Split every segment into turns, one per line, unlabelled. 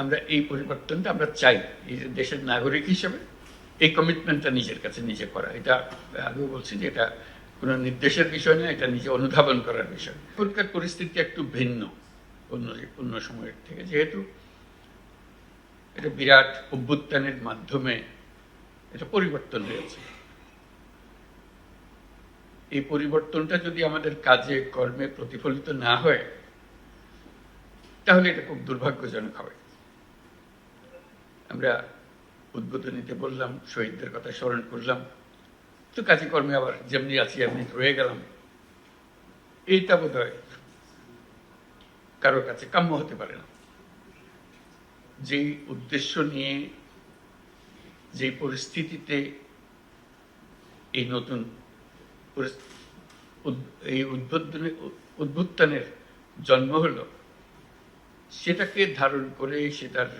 আমরা এই পরিবর্তনটা আমরা চাই। এই দেশের নাগরিক হিসেবে এই কমিটমেন্টটা নিজের কাছে নিজে করা। এটা আগেও বলছি যে এটা কোনো নির্দেশের বিষয় না, এটা নিজে অনুধাবন করার বিষয়। এখনকার পরিস্থিতি একটু ভিন্ন অন্য অন্য সময়ের থেকে। যেহেতু এটা বিরাট অভ্যুত্থানের মাধ্যমে এটা পরিবর্তন হয়েছে। এই পরিবর্তনটা যদি আমাদের কাজে, কর্মে প্রতিফলিত না হয়, তাহলে এটা খুব দুর্ভাগ্যজনক হবে। আমরা উদ্বোধনীতে বললাম, শহীদদের কথা স্মরণ করলাম। তো কাজে কর্মে আবার যেমনি আছি, এমনি রয়ে গেলাম। এইটা বোধ হয় কারোর কাছে কাম্য হতে পারে না। যেই উদ্দেশ্য নিয়ে যে পরিস্থিতিতে এই নতুন এই উদ্বোধনে উদ্ভুত্থানের জন্ম হলো, সেটাকে ধারণ করে সেটার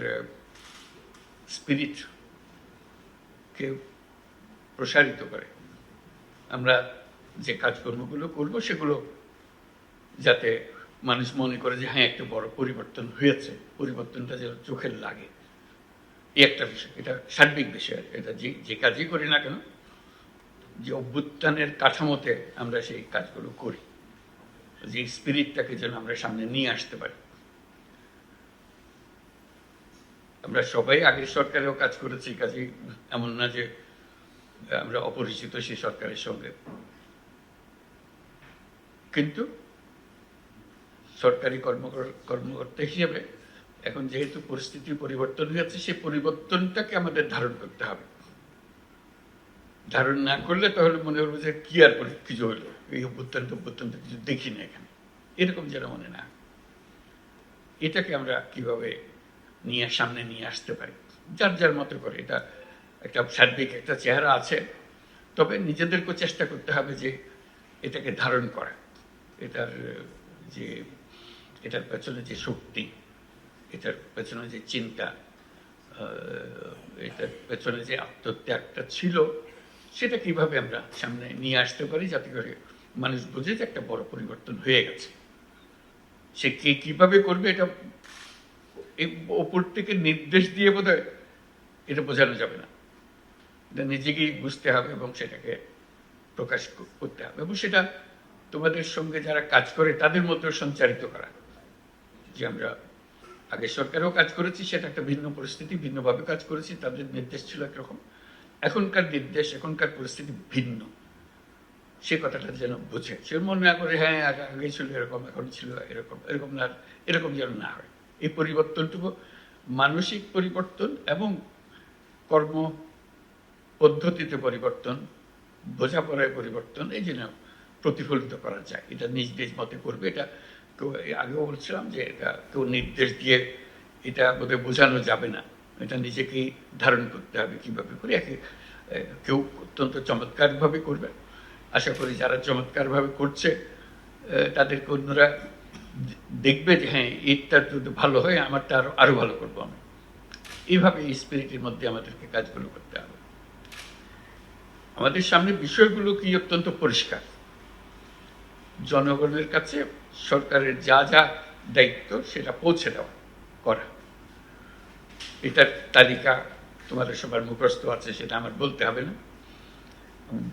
স্পিরিট কে প্রসারিত করে। আমরা যে কাজকর্মগুলো করব সেগুলো যাতে মানুষ মনে করে যে হ্যাঁ একটা বড় পরিবর্তন হয়েছে, পরিবর্তনটা যেন চোখের লাগে। এই একটা বিষয়। এটা সার্বিক বিষয়। এটা যে যে কাজই করি না কেন, যে অভ্যুত্থানের কাঠামোতে আমরা সেই কাজগুলো করি। যে স্পিরিটটাকে যেন আমরা সামনে নিয়ে আসতে পারি। আমরা সবাই আগের সরকারেও কাজ করেছি, কাজে এমন না যে, আমরা অপরিচিত সেই সরকারের সঙ্গে। কিন্তু সরকারি কর্মকর- কর্মকর্তা হিসেবে এখন যেহেতু পরিস্থিতি পরিবর্তন হয়েছে, সেই পরিবর্তনটাকে আমাদের ধারণ করতে হবে। ধারণ না করলে তাহলে মনে হবে যে কি আর করে, কিছু হলো? এই অভ্যুত্থান অভ্যুত্থান তো কিছু দেখি না এখানে। এরকম যেন মনে না এটাকে আমরা কীভাবে নিয়ে সামনে নিয়ে আসতে পারি। যার যার মতো করে এটা একটা সার্বিক একটা চেহারা আছে। তবে নিজেদেরকেও চেষ্টা করতে হবে যে এটাকে ধারণ করা। এটার, যে, এটার পেছনে যে শক্তি, এটার পেছনে যে চিন্তা এটার পেছনে যে আত্মত্যাগটা ছিল, সেটা কীভাবে আমরা সামনে নিয়ে আসতে পারি যাতে করে মানুষ বুঝে যে একটা বড় পরিবর্তন হয়ে গেছে। সে কে কীভাবে করবে এটা এই ওপর থেকে নির্দেশ দিয়ে বোধ এটা বোঝানো যাবে না। নিজেকেই বুঝতে হবে এবং সেটাকে প্রকাশ করতে হবে এবং সেটা তোমাদের সঙ্গে যারা কাজ করে তাদের মধ্যেও সঞ্চারিত করা। যে আমরা আগে সরকারেও কাজ করেছি, সেটা একটা ভিন্ন পরিস্থিতি, ভিন্নভাবে কাজ করেছি, তাদের নির্দেশ ছিল একরকম। এখনকার নির্দেশ, এখনকার পরিস্থিতি ভিন্ন। সে কথাটা যেন বোঝে। সে মনে না করে হ্যাঁ আগে ছিল এরকম, এখন ছিল এরকম এরকম না, এরকম যেন না হয়। এই পরিবর্তনটুকু, মানসিক পরিবর্তন এবং কর্ম পদ্ধতিতে পরিবর্তন, বোঝাপড়ায় পরিবর্তন, এই জন্য প্রতিফলিত করা যায়। এটা নিজ নিজ মতে করবে। এটা কেউ আগেও বলছিলাম যে এটা কেউ নির্দেশ দিয়ে এটা বোধহয় বোঝানো যাবে না। এটা নিজেকেই ধারণ করতে হবে কীভাবে করে। একে কেউ অত্যন্ত চমৎকারভাবে করবে। আশা করি যারা চমৎকারভাবে করছে তাদেরকে অন্যরা দেখবে যে হ্যাঁ এরটা যদি ভালো হয়, আমারটা আরও আরও ভালো করব আমি। এইভাবে এই স্পিরিটের মধ্যে আমাদেরকে কাজগুলো করতে হবে। আমাদের সামনে বিষয়গুলো কি অত্যন্ত পরিষ্কার। জনগণের কাছে সরকারের যা যা দায়িত্ব, সেটা পৌঁছে দেওয়া, করা। এটার তালিকা তোমাদের সবার মুখস্থ আছে, সেটা আমার বলতে হবে না।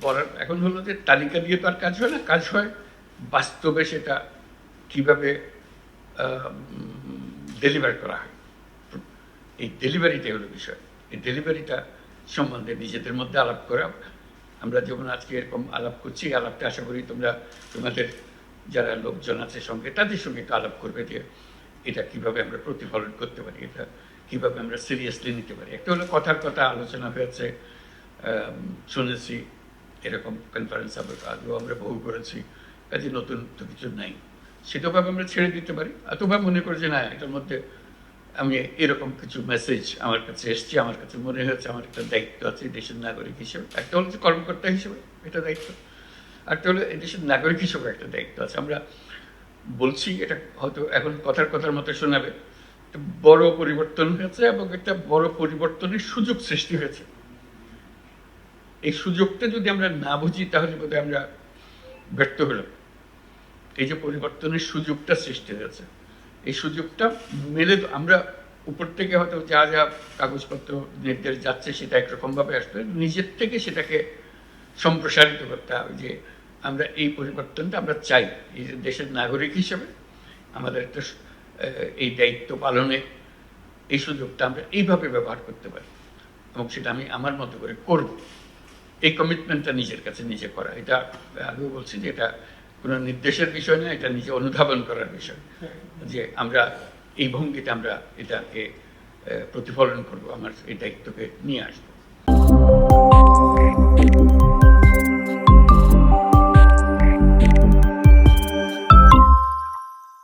বলার, এখন হলো যে, তালিকা দিয়ে তো আর কাজ হয় না, কাজ হয় বাস্তবে সেটা কীভাবে ডেলিভার করা হয়। এই ডেলিভারিটাই হলো বিষয়। এই ডেলিভারিটা সম্বন্ধে নিজেদের মধ্যে আলাপ করা। আমরা যেমন আজকে এরকম আলাপ করছি আলাপটা আশা করি তোমরা, তোমাদের যারা লোকজন আছে সঙ্গে, তাদের সঙ্গে একটু আলাপ করবে যে এটা কীভাবে আমরা প্রতিফলন করতে পারি, এটা কীভাবে আমরা সিরিয়াসলি নিতে পারি। একটা হলো কথার কথা আলোচনা হয়েছে শুনেছি, এরকম কনফারেন্স আমরা আগেও আমরা বহু করেছি, কাজে নতুন তো কিছু নাই। সেটাভাবে আমরা ছেড়ে দিতে পারি। অথবা মনে করি যে না, এটার মধ্যে আমি এরকম কিছু মেসেজ আমার কাছে এসছে, আমার কাছে মনে হয়েছে, আমার একটা দায়িত্ব আছে দেশের নাগরিক হিসেবে। একটা হলো কর্মকর্তা হিসেবে এটা দায়িত্ব। একটা হলো দেশের নাগরিক হিসেবে একটা দায়িত্ব আছে। আমরা বলছি এটা হয়তো এখন কথার কথার মতো শোনাবে। বড় পরিবর্তন হয়েছে এবং একটা বড় পরিবর্তনের সুযোগ সৃষ্টি হয়েছে। এই সুযোগটা যদি আমরা না বুঝি, তাহলে বোধহয় আমরা ব্যর্থ হলাম। এই যে পরিবর্তনের সুযোগটা সৃষ্টি হয়েছে, এই সুযোগটা মেলে আমরা উপর থেকে হয়তো যা যা কাগজপত্র নির্দেশ যাচ্ছে সেটা একরকমভাবে আসবে, নিজের থেকে সেটাকে সম্প্রসারিত করতে হবে যে আমরা এই পরিবর্তনটা আমরা চাই। এই যে দেশের নাগরিক হিসেবে আমাদের একটা এই দায়িত্ব পালনে এই সুযোগটা আমরা এইভাবে ব্যবহার করতে পারি এবং সেটা আমি আমার মতো করে করব। এই কমিটমেন্টটা নিজের কাছে নিজে করা, এটা আগেও বলছি যে এটা কোনো নির্দেশের বিষয় না এটা নিজে অনুধাবন করার বিষয়। যে আমরা এই ভঙ্গিতে আমরা এটাকে প্রতিফলন করব, আমার এই দায়িত্বকে নিয়ে আসব।